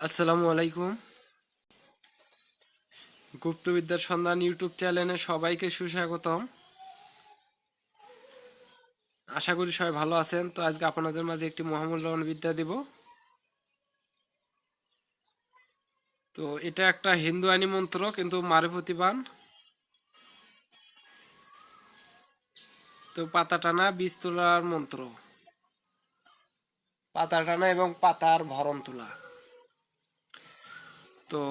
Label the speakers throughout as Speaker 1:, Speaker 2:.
Speaker 1: আসসালামু আলাইকুম। গুপ্তবিদ্যার সন্ধান ইউটিউব চ্যানেলে সবাইকে সুস্বাগতম। আশা করি সবাই ভালো আছেন। তো আজকে আপনাদের মাঝে একটি মহামূল্যবান বিদ্যা দিব। তো এটা একটা হিন্দু আইনি মন্ত্র, কিন্তু মারুপতিবান তো পাতা টানা বীজ তোলার মন্ত্র। পাতা টানা এবং পাতার ভরণ তোলা তো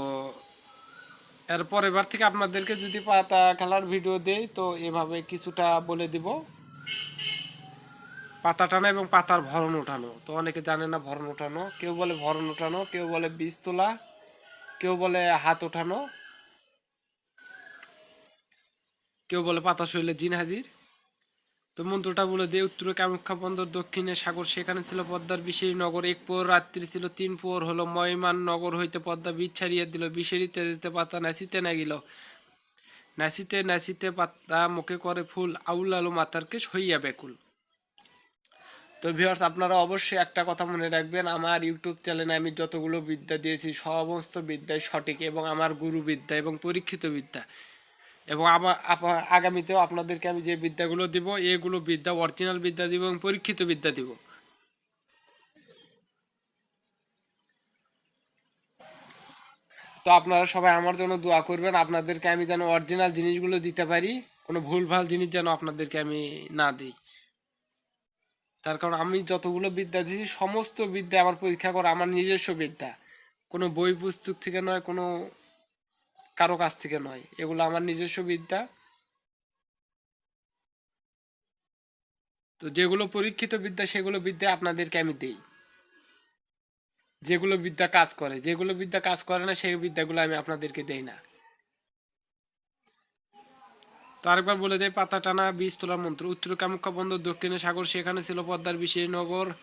Speaker 1: এরপর এবার থেকে আপনাদেরকে যদি পাতা খেলার ভিডিও দেই, তো এভাবে কিছুটা বলে দিব। পাতা টানা এবং পাতার ভরণ ওঠানো। তো অনেকে জানে না ভরণ ওঠানো। কেউ বলে ভরণ ওঠানো, কেউ বলে বীজ তোলা, কেউ বলে হাত ওঠানো, কেউ বলে পাতা শৈলে জিন হাজির। তো মন্ত্রটা বলে দিয়ে, উত্তরে কামাখ্যা বন্দর দক্ষিণে সাগর। সেখানে ছিল পদ্মার বিশেষ নগর। এক পোর রাত্রি ছিল, তিন পোর হলো ময়মান নগর হইতে পদ্মা বীজ ছাড়িয়া দিল। বিষেরিতে যেতে পাতা নাচিতে না গেল নাচিতে নাচিতে পাতা মুখে করে ফুল, আউল আলু মাতারকে হইয়া বেকুল তো ভিউয়ার্স আপনারা অবশ্যই একটা কথা মনে রাখবেন, আমার ইউটিউব চ্যানেলে আমি যতগুলো বিদ্যা দিয়েছি, সমস্ত বিদ্যাই সঠিক এবং আমার গুরু বিদ্যা এবং পরীক্ষিত বিদ্যা। এবং আমার আগামীতেও আপনাদেরকে আমি যে বিদ্যাগুলো দিব, এগুলো বিদ্যা অরিজিনাল বিদ্যা দিব এবং পরীক্ষিত বিদ্যা দিব। তো আপনারা সবাই আমার জন্য দোয়া করবেন, আপনাদেরকে আমি যেন অরিজিনাল জিনিসগুলো দিতে পারি, কোনো ভুলভাল জিনিস যেন আপনাদেরকে আমি না দিই। তার কারণ আমি যতগুলো বিদ্যা দিয়েছি, সমস্ত বিদ্যা আমার পরীক্ষা করা আমার নিজস্ব বিদ্যা। কোনো বই পুস্তক থেকে নয়, কোনো কারও কাছ থেকে নয়। এগুলো আমার নিজস্ব বিদ্যা। তো যেগুলো পরীক্ষিত বিদ্যা, সেগুলো বিদ্যা আপনাদেরকে আমি দেই। যেগুলো বিদ্যা কাজ করে, যেগুলো বিদ্যা কাজ করে না, সেই বিদ্যাগুলো আমি আপনাদেরকে দেই না। তো আরেকবার বলে দেয় পাতা টানা, বীজ তোলার মন্ত্র। উত্তর কামুখ্যা বন্দর দক্ষিণে সাগর, সেখানে ছিল পদ্মার বিশেষ নগর।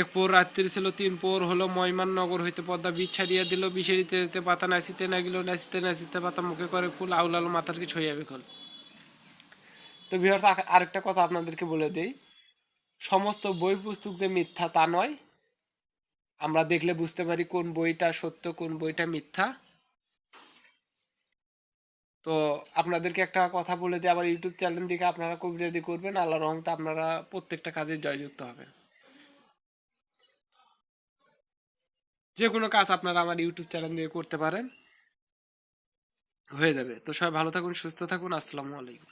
Speaker 1: এক পোর রাত্রি ছিল, তিন পোর হলো ময়মান নগর হইতে পদ্মা বীজ ছাড়িয়া দিল বিষেরিতে যেতে পাতা নাচিতে না গেল নাচিতে নাচিতে পাতা মুখে করে ফুল, আউল আলু মাথার কি ছইয়া বেকল তো বিহার আরেকটা কথা আপনাদেরকে বলে দিই। সমস্ত বই পুস্তক যে মিথ্যা তা নয়। আমরা দেখলে বুঝতে পারি কোন বইটা সত্য, কোন বইটা মিথ্যা। তো আপনাদেরকে একটা কথা বলে দিই, আবার ইউটিউব চ্যানেল দিকে আপনারা কবিরাজি করবেন আল্লাহ রহমতে আপনারা প্রত্যেকটা কাজে জয়যুক্ত হবেন। যে কোনো কাজ আপনারা আমার ইউটিউব চ্যানেল দিয়ে করতে পারেন। হয়ে যাবে। তো সবাই ভালো থাকুন, সুস্থ থাকুন। আসসালামু আলাইকুম।